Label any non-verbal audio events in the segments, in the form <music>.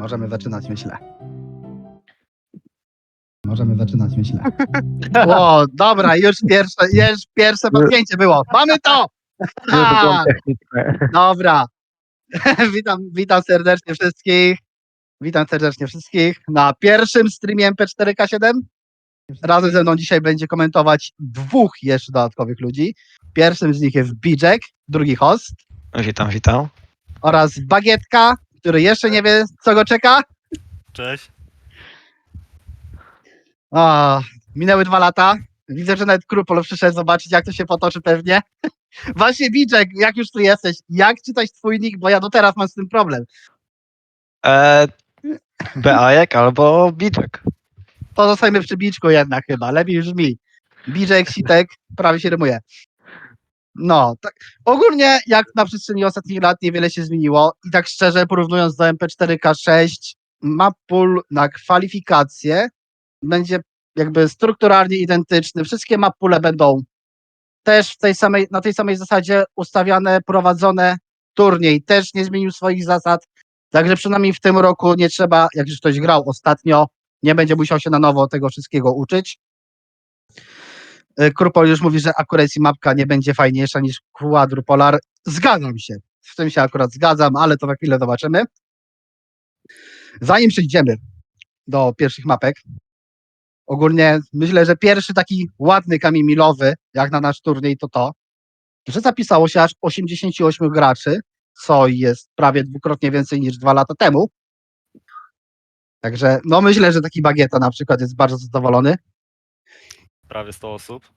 Możemy zaczynać, myślę. Możemy zaczynać, myślę. <laughs> O, dobra, już pierwsze, już pierwsze podpięcie było. Mamy to! Ha, techniczne. dobra. <laughs> witam, witam serdecznie wszystkich. Witam serdecznie wszystkich na pierwszym streamie MP4K7. Razem ze mną dzisiaj będzie komentować dwóch jeszcze dodatkowych ludzi. Pierwszym z nich jest Bijek, drugi host, Witam, witam. oraz Bagietka, który jeszcze nie wie, co go czeka. Cześć. O, minęły dwa lata. Widzę, że nawet Krupol przyszedł zobaczyć, jak to się potoczy pewnie. <laughs> Właśnie, Biczek, jak już tu jesteś, jak czytać twój nick, bo ja do teraz mam z tym problem. E, Beajek albo Biczek. Pozostajmy przy Biczku jednak chyba, lepiej brzmi. Biczek, Sitek, prawie się rymuje. No, tak. Ogólnie jak na przestrzeni ostatnich lat niewiele się zmieniło i tak szczerze porównując do MP4K6, map na kwalifikacje będzie jakby strukturalnie identyczny. Wszystkie map poole będą też w tej samej, na tej samej zasadzie ustawiane, prowadzone. Turniej też nie zmienił swoich zasad, także przynajmniej w tym roku nie trzeba, jak już ktoś grał ostatnio, nie będzie musiał się na nowo tego wszystkiego uczyć. Y, Krupol już mówi, że accuracy mapka nie będzie fajniejsza niż Quadrupolar. Zgadzam się. W tym się akurat zgadzam, ale to za chwilę zobaczymy. Zanim przejdziemy do pierwszych mapek, ogólnie myślę, że pierwszy taki ładny kamień milowy, jak na nasz turniej, to to, że zapisało się aż 88 graczy, co jest prawie dwukrotnie więcej niż dwa lata temu. Także no myślę, że taki Bagieta na przykład jest bardzo zadowolony. Prawie 100 osób.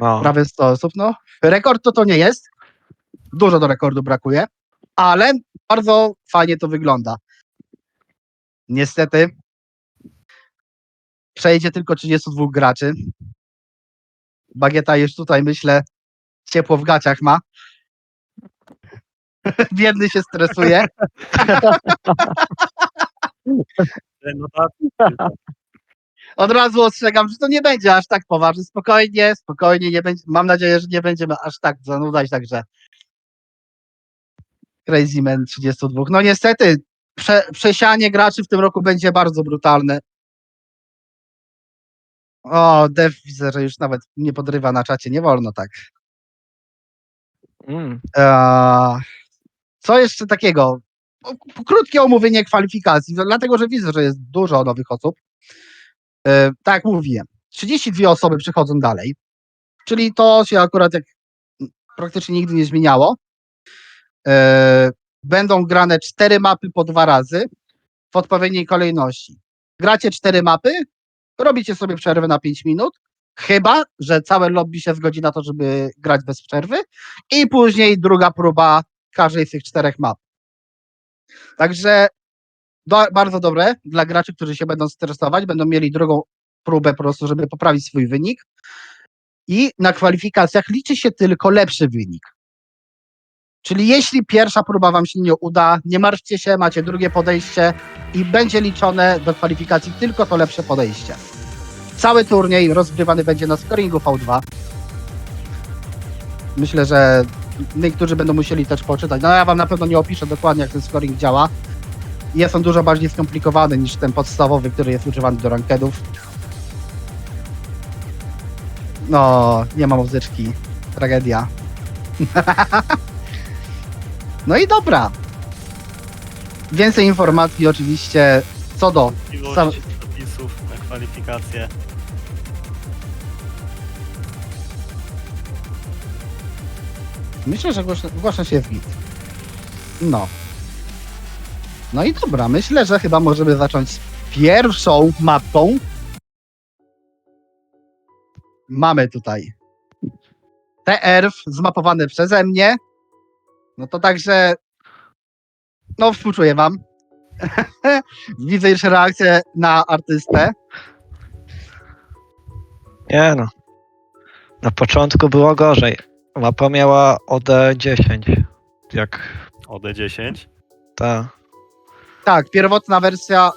No, prawie 100 osób. No, rekord to to nie jest. Dużo do rekordu brakuje, ale bardzo fajnie to wygląda. Niestety przejdzie tylko 32 graczy. Bagieta już tutaj, myślę, ciepło w gaciach ma. <laughs> Biedny się stresuje. <laughs> Od razu ostrzegam, że to nie będzie aż tak poważne. Spokojnie, spokojnie, nie będzie. Mam nadzieję, że nie będziemy aż tak zanudzać, także Crazy Man 32. No niestety, prze, przesianie graczy w tym roku będzie bardzo brutalne. O, Dev widzę, że już nawet nie podrywa na czacie, nie wolno tak. mm, Eee, co jeszcze takiego? Krótkie omówienie kwalifikacji, dlatego że widzę, że jest dużo nowych osób. Eee, tak jak mówiłem, 32 osoby przychodzą dalej, czyli to się akurat jak praktycznie nigdy nie zmieniało. Eee, będą grane cztery mapy po dwa razy w odpowiedniej kolejności. Gracie cztery mapy, robicie sobie przerwę na 5 minut, chyba, że całe lobby się zgodzi na to, żeby grać bez przerwy i później druga próba każdej z tych czterech map. Także do, bardzo dobre dla graczy, którzy się będą stresować, będą mieli drugą próbę po prostu, żeby poprawić swój wynik. I na kwalifikacjach liczy się tylko lepszy wynik. Czyli jeśli pierwsza próba wam się nie uda, nie martwcie się, macie drugie podejście i będzie liczone do kwalifikacji tylko to lepsze podejście. Cały turniej rozgrywany będzie na scoringu V2. Myślę, że niektórzy będą musieli też poczytać. No ja wam na pewno nie opiszę dokładnie, jak ten scoring działa. Jest on dużo bardziej skomplikowany niż ten podstawowy, który jest używany do rankedów. No, nie ma muzyczki. Tragedia. <laughs> no i dobra. Więcej informacji oczywiście co do Sam- zapisów na kwalifikacje. Myślę, że głośno, głośno się w git. No. No i dobra, myślę, że chyba możemy zacząć z pierwszą mapą. Mamy tutaj TR zmapowane przeze mnie. No to także, no współczuję wam. <laughs> Widzę już reakcję na artystę. nie no. Na początku było gorzej. Mapa miała OD 10. Jak OD10. ta. Tak, pierwotna wersja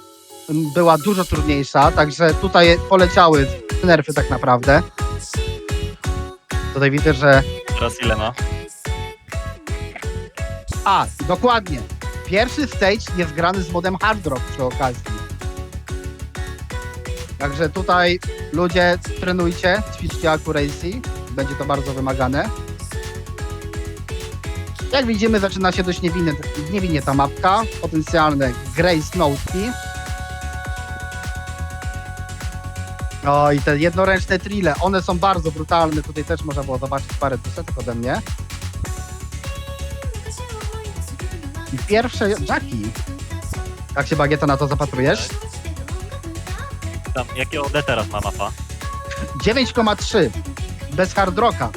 mm, była dużo trudniejsza, także tutaj poleciały nerfy tak naprawdę. Tutaj widzę, że. Teraz ile ma? A, dokładnie. Pierwszy stage jest grany z modem Hard Rock przy okazji. Także tutaj ludzie trenujcie, ćwiczcie accuracy. Będzie to bardzo wymagane. Jak widzimy, zaczyna się dość niewinnie, niewinnie ta mapka. Potencjalne Grace Notki. O, i te jednoręczne trille, one są bardzo brutalne. Tutaj też można było zobaczyć parę dusetek ode mnie. I pierwsze Jackie. Jak się Bagieta na to zapatrujesz? Tam, jakie OD teraz ma mapa? 9,3 bez hard rocka.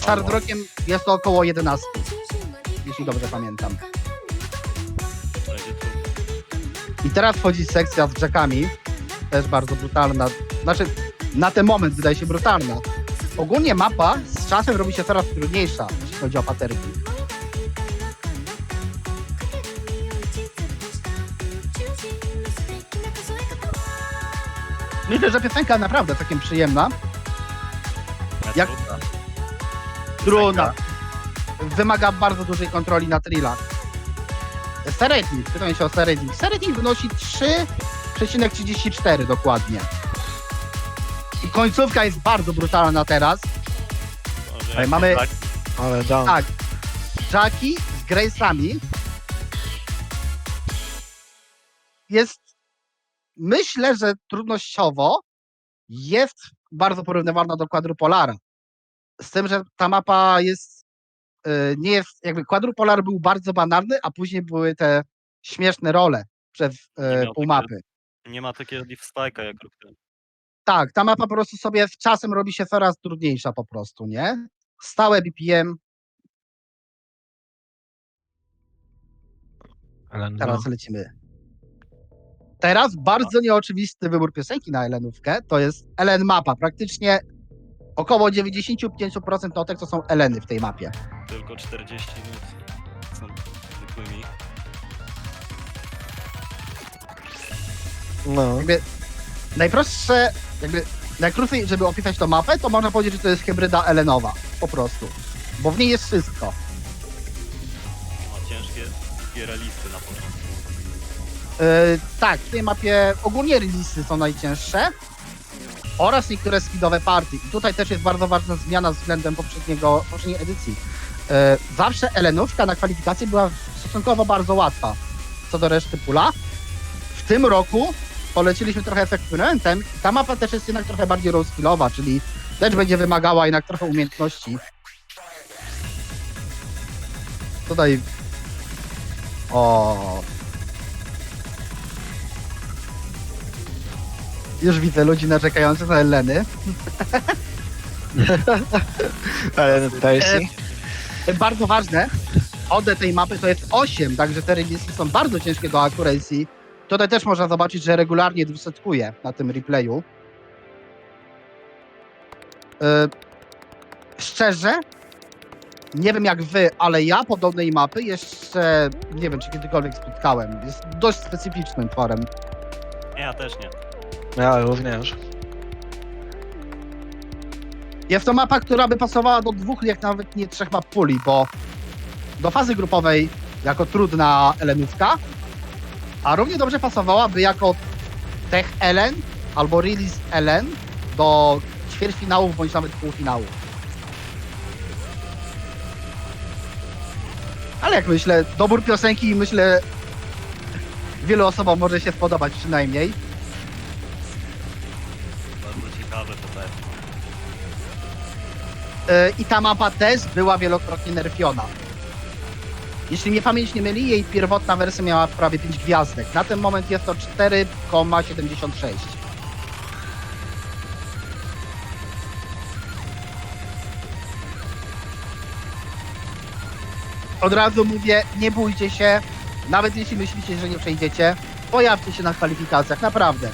Z hard rockiem jest to około 11, jeśli dobrze pamiętam. I teraz wchodzi sekcja z Jackami. Też bardzo brutalna. Znaczy, na ten moment wydaje się brutalna. Ogólnie mapa z czasem robi się coraz trudniejsza, jeśli chodzi o paterki. Myślę, że piosenka naprawdę całkiem przyjemna. Jak- Trudna. Wymaga bardzo dużej kontroli na trillach. Sereting, pytam się o sereting. Sereting wynosi 3,34 dokładnie. I końcówka jest bardzo brutalna teraz. Jak mamy- tak, Ale down. Tak. Jackie z Grace'ami jest, myślę, że trudnościowo jest bardzo porównywalna do Quadrupolara. Z tym, że ta mapa jest, nie jest, jakby Quadrupolar był bardzo banalny, a później były te śmieszne role przez Nie y, pół mapy. Nie ma takiego deep spike'a jak rok temu. Tak, ta mapa po prostu sobie z czasem robi się coraz trudniejsza po prostu, nie? Stałe BPM, Ale no. Teraz lecimy. Teraz bardzo nieoczywisty wybór piosenki na Elenówkę to jest Elen Mapa. Praktycznie około 95% notek to są Eleny w tej mapie. Tylko 40 minut są zwykłymi. No. Najprostsze, jakby najkrócej, żeby opisać tą mapę, to można powiedzieć, że to jest hybryda Elenowa. Po prostu. Bo w niej jest wszystko. Ma ciężkie takie relisty na początku. Yy, tak, w tej mapie ogólnie releasy są najcięższe oraz niektóre speedowe party. I tutaj też jest bardzo ważna zmiana względem poprzedniego, poprzedniej edycji. Yy, zawsze Elenówka na kwalifikacje była stosunkowo bardzo łatwa co do reszty pula. W tym roku poleciliśmy trochę eksperymentem. i Ta mapa też jest jednak trochę bardziej rozskillowa, czyli też będzie wymagała jednak trochę umiejętności. Tutaj o, Już widzę ludzi narzekających na Eleny. <laughs> Ale Percy? E, Bardzo ważne, OD tej mapy to jest 8, także te releasy są bardzo ciężkie do accuracy. Tutaj też można zobaczyć, że regularnie dwusetkuje na tym replayu. E, Szczerze, nie wiem jak wy, ale ja podobnej mapy jeszcze nie wiem, czy kiedykolwiek spotkałem. Jest dość specyficznym tworem. Nie, ja też nie. Ja również. Jest to mapa, która by pasowała do dwóch, jak nawet nie trzech map puli, bo do fazy grupowej jako trudna elenówka, a równie dobrze pasowałaby jako tech elen albo release elen do ćwierćfinałów bądź nawet półfinałów. Ale jak myślę, dobór piosenki myślę wielu osobom może się spodobać przynajmniej. I ta mapa też była wielokrotnie nerfiona. Jeśli mnie pamięć nie myli, jej pierwotna wersja miała prawie 5 gwiazdek. Na ten moment jest to 4,76. Od razu mówię, nie bójcie się, nawet jeśli myślicie, że nie przejdziecie, pojawcie się na kwalifikacjach, naprawdę.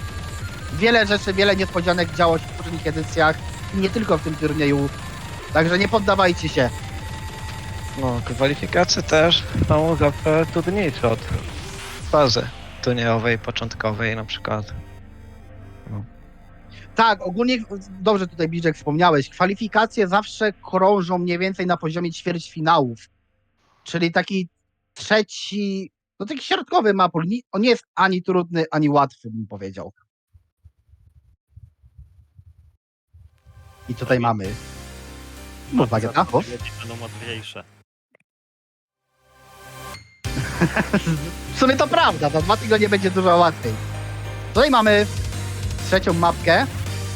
Wiele rzeczy, wiele niespodzianek działo się w poprzednich edycjach nie tylko w tym turnieju Także nie poddawajcie się. No, kwalifikacje też są zawsze trudniejsze od fazy turniejowej, początkowej na przykład. Tak, ogólnie dobrze tutaj Biczek wspomniałeś. Kwalifikacje zawsze krążą mniej więcej na poziomie ćwierćfinałów. Czyli taki trzeci, No taki środkowy mapul. On nie jest ani trudny, ani łatwy, bym powiedział. I tutaj mamy. No, bagietachów. Będą łatwiejsze. <laughs> W sumie to prawda, za dwa tygodnie będzie dużo łatwiej. Tutaj mamy trzecią mapkę.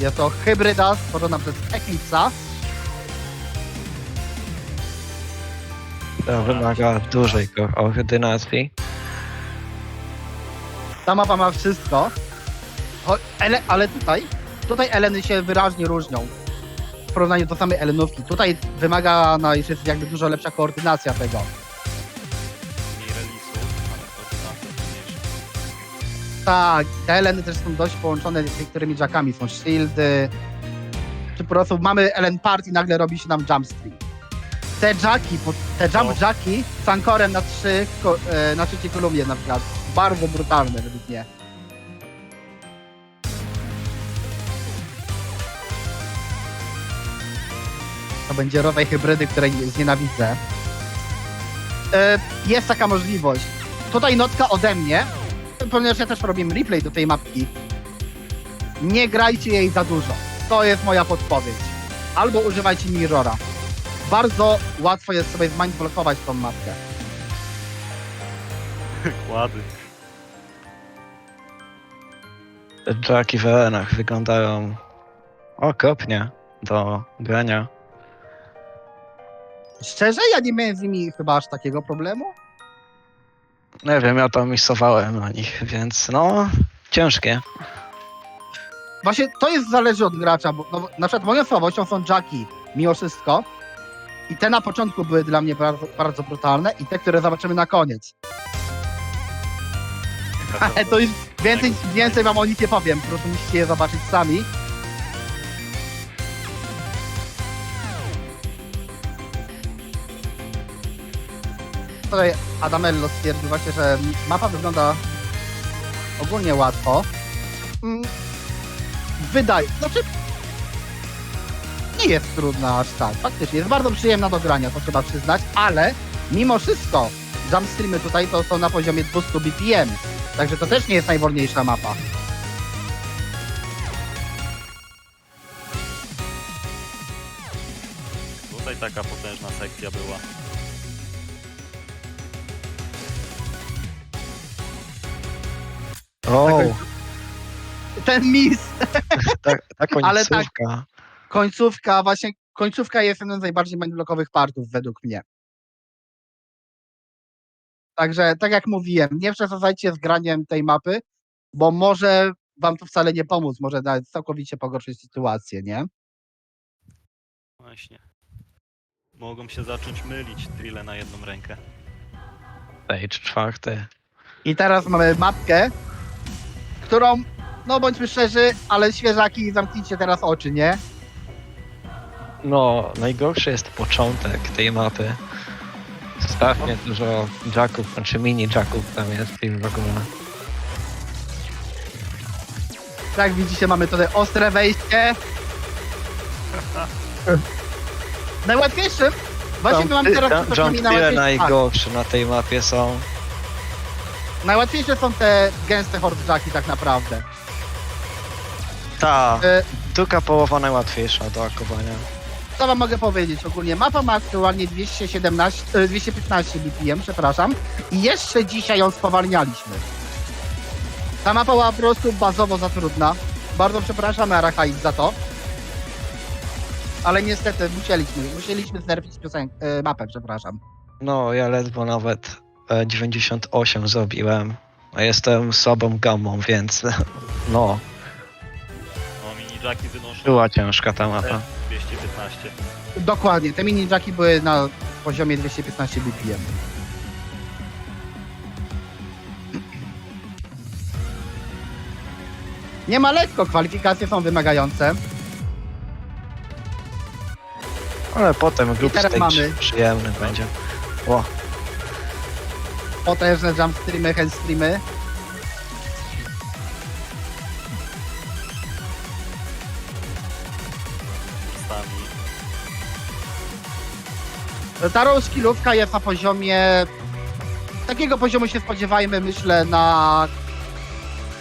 Jest to hybryda stworzona przez Eclipse'a. To wymaga dużej koordynacji. Ta mapa ma wszystko. Ele, ale tutaj, tutaj Eleny się wyraźnie różnią porównaniu do samej Elenówki. Tutaj wymaga, no jest jakby dużo lepsza koordynacja tego. Mniej relisów, ale koordynacja. Tak, te Eleny też są dość połączone z niektórymi jackami. Są shieldy. Czy po prostu mamy Ellen Party i nagle robi się nam jump stream. Te jacki, po- te jump O. jacki z ankorem na trzy, ko- e, na trzeciej kolumnie na przykład. Bardzo brutalne według mnie. To będzie rodzaj hybrydy, której znienawidzę. E, Jest taka możliwość. Tutaj notka ode mnie, ponieważ ja też robię replay do tej mapki. Nie grajcie jej za dużo. To jest moja podpowiedź. Albo używajcie mirrora. Bardzo łatwo jest sobie zmindblockować tą mapkę. <laughs> Kłady. Jacki w arenach wyglądają okropnie do grania. Szczerze, ja nie miałem z nimi chyba aż takiego problemu. Nie wiem, ja tam misowałem na nich, więc no, ciężkie. Właśnie to jest zależy od gracza, bo no, na przykład moją słabością są jacki, mimo wszystko. I te na początku były dla mnie bardzo, bardzo brutalne i te, które zobaczymy na koniec. Ale <laughs> to już więcej, więcej wam o nich nie powiem, po prostu musicie je zobaczyć sami. Tutaj Adamello stwierdził właśnie, że mapa wygląda ogólnie łatwo. Mm, Wydaje, znaczy nie jest trudna aż tak, faktycznie jest bardzo przyjemna do grania, to trzeba przyznać, ale mimo wszystko jump streamy tutaj to są na poziomie 200 BPM, także to też nie jest najwolniejsza mapa. Tutaj taka potężna sekcja była. O, Ten mis, <laughs> ta, ta <laughs> Ale tak- końcówka. końcówka, właśnie końcówka jest jednym z najbardziej mindblockowych partów według mnie. Także, tak jak mówiłem, nie przesadzajcie z graniem tej mapy, bo może wam to wcale nie pomóc, może nawet całkowicie pogorszyć sytuację, nie? Właśnie. Mogą się zacząć mylić drille na jedną rękę. Stage czwarty. I teraz mamy mapkę, którą, no bądźmy szczerzy, ale świeżaki, zamknijcie teraz oczy, nie? No, najgorszy jest początek tej mapy. Strasznie dużo jacków, znaczy mini jacków tam jest i w ogóle. Tak widzicie, mamy tutaj ostre wejście. <laughs> Najłatwiejszym, właśnie my mamy teraz Jump tyle najłatwiejsze, tak, najgorsze na tej mapie są. Najłatwiejsze są te gęste hordjacki tak naprawdę. Ta, E, druga połowa najłatwiejsza do akowania. Co wam mogę powiedzieć ogólnie? Mapa ma aktualnie 217, e, 215 BPM, przepraszam. I jeszcze dzisiaj ją spowalnialiśmy. Ta mapa była po prostu bazowo za trudna. Bardzo przepraszamy Arachaic za to. Ale niestety musieliśmy, musieliśmy znerfić piosen- e, mapę, przepraszam. No, ja ledwo nawet 98 zrobiłem. A jestem słabą gammą, więc no, No mini jacki wynoszą była ciężka ta mapa. te 215. Dokładnie, te mini jacki były na poziomie 215 BPM. Nie ma lekko, kwalifikacje są wymagające. Ale potem group teraz stage mamy- przyjemny będzie. O, potężne jump streamy, hand streamy. Stami. Ta rozkilówka jest na poziomie takiego poziomu się spodziewajmy, myślę, na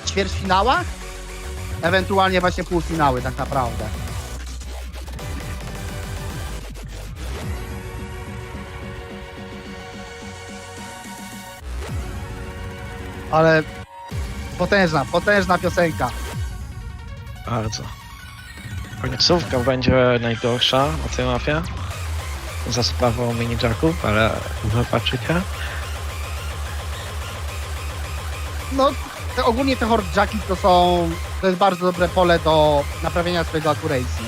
ćwierćfinałach, ewentualnie właśnie półfinały tak naprawdę. Ale potężna, potężna piosenka. Bardzo. Końcówka będzie najgorsza na tej mapie. Za sprawą mini jacków, ale zobaczycie. No, te, ogólnie te hordjacki to są, to jest bardzo dobre pole do naprawienia swojego accuracy.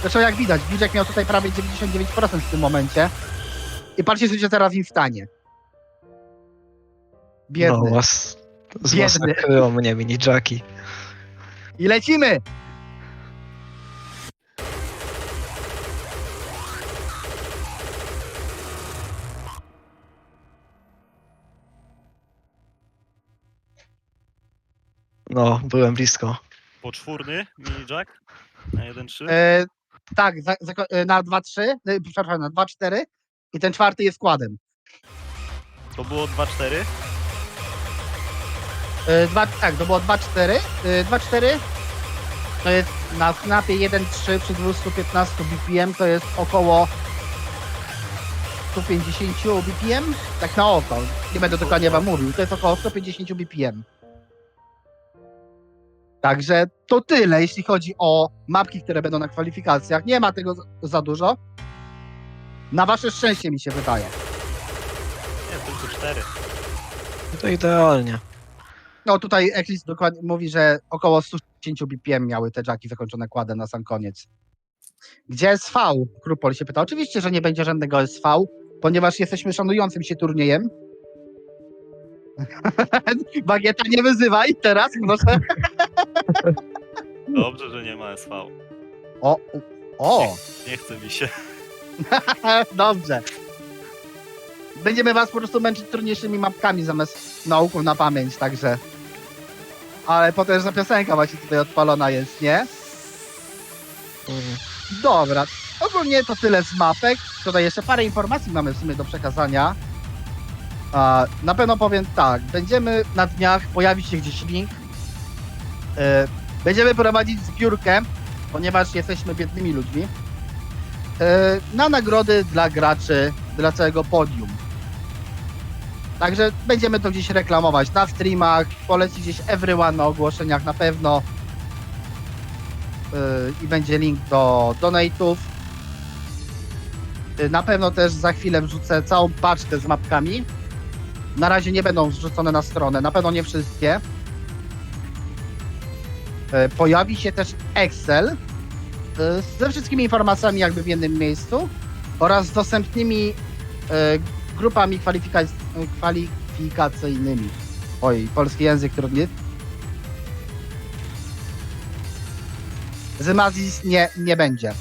Zresztą jak widać, Wilczek miał tutaj prawie 99% w tym momencie. I patrzcie, co się teraz im stanie. Biedny. No, was Biedny. Zmasakrują mnie mini jacki. I lecimy! No, byłem blisko. Poczwórny mini jack na 1-3. E, tak, za, za, e, na 2-3, e, przepraszam, na 2-4 i ten czwarty jest składem. To było 2-4. E, dwa, tak, to było 2-4. E, 2-4 to jest na snapie 1-3 przy 215 BPM to jest około 150 BPM? Tak na oko. Nie będę dokładnie wam mówił. To jest około 150 BPM. Także to tyle, jeśli chodzi o mapki, które będą na kwalifikacjach. Nie ma tego za- dużo. Na wasze szczęście mi się wydaje. Nie, tylko 4. To idealnie. No tutaj Eclipse dokładnie mówi, że około 110 BPM miały te jacki zakończone kładem na sam koniec. Gdzie SV? Krupol się pyta. Oczywiście, że nie będzie żadnego SV, ponieważ jesteśmy szanującym się turniejem. <laughs> Bagieta nie wyzywaj teraz, proszę. Dobrze, że nie ma SV. O, o, Nie chce mi się. <laughs> <laughs> dobrze. Będziemy was po prostu męczyć trudniejszymi mapkami zamiast nauką na pamięć, także. Ale potężna piosenka właśnie tutaj odpalona jest, nie? Dobra, ogólnie to tyle z mapek. Tutaj jeszcze parę informacji mamy w sumie do przekazania. Na pewno powiem tak, będziemy na dniach, pojawi się gdzieś link. E, będziemy prowadzić zbiórkę, ponieważ jesteśmy biednymi ludźmi, e, na nagrody dla graczy, dla całego podium. Także będziemy to gdzieś reklamować na streamach, poleci gdzieś everyone na ogłoszeniach na pewno yy, i będzie link do donate'ów. Yy, Na pewno też za chwilę wrzucę całą paczkę z mapkami. Na razie nie będą wrzucone na stronę, na pewno nie wszystkie. Yy, Pojawi się też Excel yy, ze wszystkimi informacjami jakby w jednym miejscu oraz z dostępnymi yy, grupami kwalifikac- kwalifikacyjnymi. Oj, polski język trudny. Zymazis nie, nie będzie.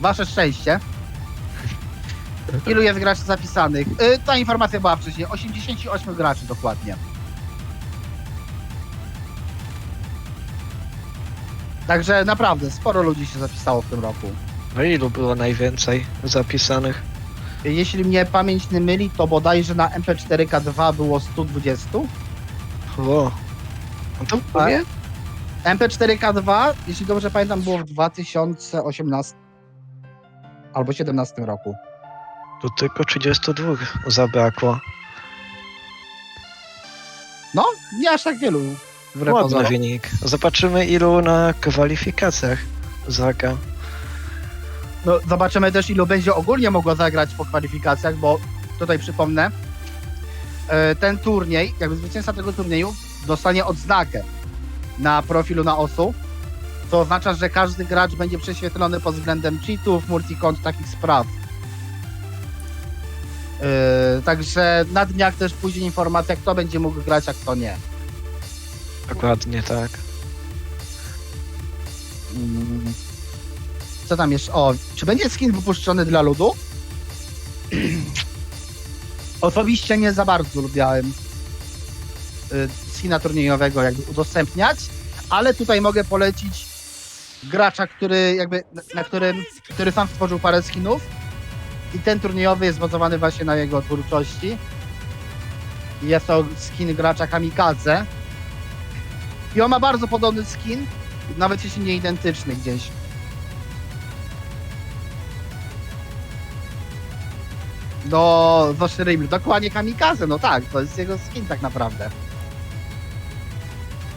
Wasze szczęście. <laughs> Ilu jest graczy zapisanych? Y, ta informacja była wcześniej. 88 graczy dokładnie. Także naprawdę sporo ludzi się zapisało w tym roku. No ilu było najwięcej zapisanych? Jeśli mnie pamięć nie myli, to bodajże na MP4K2 było 120. O. No to mówię? MP4K2, jeśli dobrze pamiętam, było w 2018 albo 17 roku. Tu tylko 32 zabrakło. No, nie aż tak wielu. Ładny wynik. Zobaczymy ilu na kwalifikacjach zagra. No, zobaczymy też, ilu będzie ogólnie mogło zagrać po kwalifikacjach, bo tutaj przypomnę, e, ten turniej, jakby zwycięzca tego turnieju dostanie odznakę na profilu na osu, co oznacza, że każdy gracz będzie prześwietlony pod względem cheatów, multikont, takich spraw. E, Także na dniach też pójdzie informacja, kto będzie mógł grać, a kto nie. Dokładnie tak. Mm. Co tam jeszcze? O, czy będzie skin wypuszczony dla ludu? <clears throat> Osobiście nie za bardzo lubiałem y, skina turniejowego jakby udostępniać, ale tutaj mogę polecić gracza, który jakby, na którym, który sam stworzył parę skinów i ten turniejowy jest bazowany właśnie na jego twórczości. Jest to skin gracza Kamikadze. I on ma bardzo podobny skin, nawet jeśli nie identyczny gdzieś. Do Zoszy. Dokładnie Kamikaze, no tak, to jest jego skin tak naprawdę.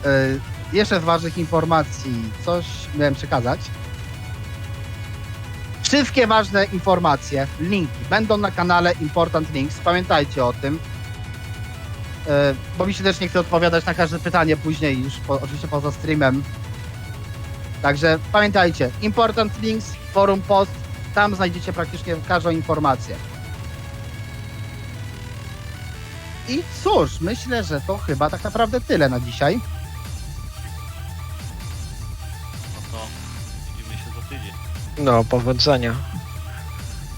Yy, jeszcze z ważnych informacji, coś miałem przekazać. Wszystkie ważne informacje, linki będą na kanale Important Links. Pamiętajcie o tym. E, Bo mi się też nie chce odpowiadać na każde pytanie później, już po, oczywiście poza streamem. Także pamiętajcie, Important Links, forum post, tam znajdziecie praktycznie każdą informację. I cóż, myślę, że to chyba tak naprawdę tyle na dzisiaj. No to widzimy się za tydzień. No, powodzenia.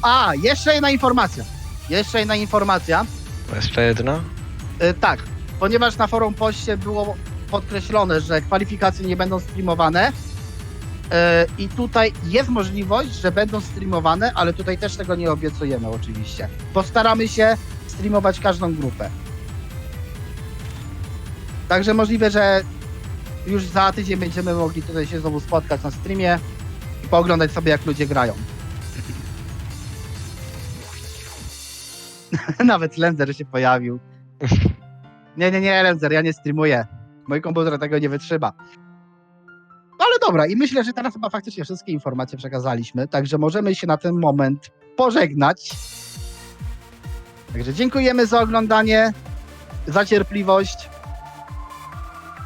A, jeszcze jedna informacja. Jeszcze jedna informacja. Jeszcze jedno. E, tak, ponieważ na forum poście było podkreślone, że kwalifikacje nie będą streamowane i tutaj jest możliwość, że będą streamowane, ale tutaj też tego nie obiecujemy oczywiście. Postaramy się streamować każdą grupę. Także możliwe, że już za tydzień będziemy mogli tutaj się znowu spotkać na streamie i pooglądać sobie jak ludzie grają. <laughs> Nawet Lenzer się pojawił. <laughs> Nie, nie, nie, Lenzer, ja nie streamuję. Mój komputer tego nie wytrzyma. No ale dobra, i myślę, że teraz chyba faktycznie wszystkie informacje przekazaliśmy, także możemy się na ten moment pożegnać. Także dziękujemy za oglądanie, za cierpliwość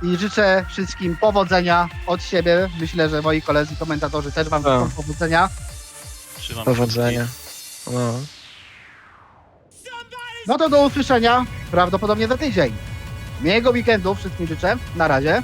i życzę wszystkim powodzenia od siebie. Myślę, że moi koledzy komentatorzy też wam Tak. życzą powodzenia. Trzymam Powodzenia. No. No to do usłyszenia prawdopodobnie za tydzień. Miłego weekendu wszystkim życzę. Na razie.